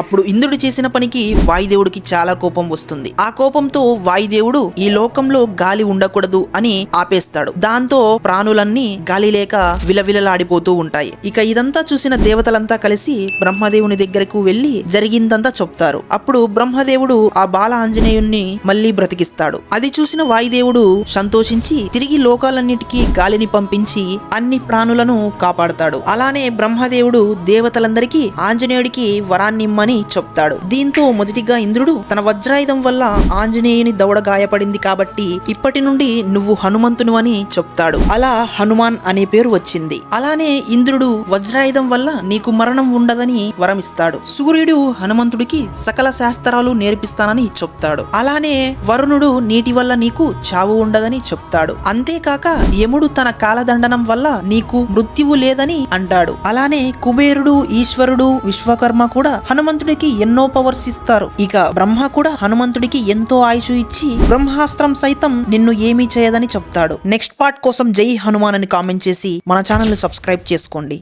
అప్పుడు ఇంద్రుడు చేసిన పనికి వాయుదేవుడికి చాలా కోపం వస్తుంది. ఆ కోపంతో వాయుదేవుడు ఈ లోకంలో గాలి ఉండకూడదు అని ఆపేస్తాడు. దాంతో ప్రాణులన్నీ గాలి లేక విలవిలలాడిపోతూ ఉంటాయి. ఇక ఇదంతా చూసిన దేవతలంతా కలిసి బ్రహ్మదేవుని దగ్గరకు వెళ్ళి జరిగిందంతా చెప్తారు. అప్పుడు బ్రహ్మదేవుడు ఆ బాల ఆంజనేయుణ్ణి మళ్ళీ బ్రతికిస్తాడు. అది చూసిన వాయుదేవుడు సంతోషించి తిరిగి లోకాలన్నిటికీ గాలిని పంపించి అన్ని ప్రాణులను కాపాడతాడు. అలానే బ్రహ్మదేవుడు దేవతలందరికీ ఆంజనేయుడికి వరాన్ని అని చెప్తాడు. దీంతో మొదటిగా ఇంద్రుడు తన వజ్రాయుధం వల్ల ఆంజనేయుని దవడ గాయపడింది కాబట్టి ఇప్పటి నుండి నువ్వు హనుమంతును అని చెప్తాడు. అలా హనుమాన్ అనే పేరు వచ్చింది. అలానే ఇంద్రుడు వజ్రాయుధం వల్ల నీకు మరణం ఉండదని వరమిస్తాడు. సూర్యుడు హనుమంతుడికి సకల శాస్త్రాలు నేర్పిస్తానని చెప్తాడు. అలానే వరుణుడు నీటి వల్ల నీకు చావు ఉండదని చెప్తాడు. అంతేకాక యముడు తన కాలదండనం వల్ల నీకు మృత్యువు లేదని అంటాడు. అలానే కుబేరుడు ఈశ్వరుడు విశ్వకర్మ కూడా హనుమంతుడికి ఎన్నో పవర్స్ ఇస్తారు. ఇక బ్రహ్మ కూడా హనుమంతుడికి ఎంతో ఆయుష్ ఇచ్చి బ్రహ్మాస్త్రం సైతం నిన్ను ఏమీ చేయదని చెప్తాడు. నెక్స్ట్ పార్ట్ కోసం జై హనుమాన్ అని కామెంట్ చేసి మన ఛానల్ని సబ్స్క్రైబ్ చేసుకోండి.